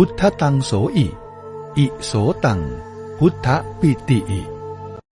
พุทธตังโสอิ อิโสตัง พุทธปิติอิ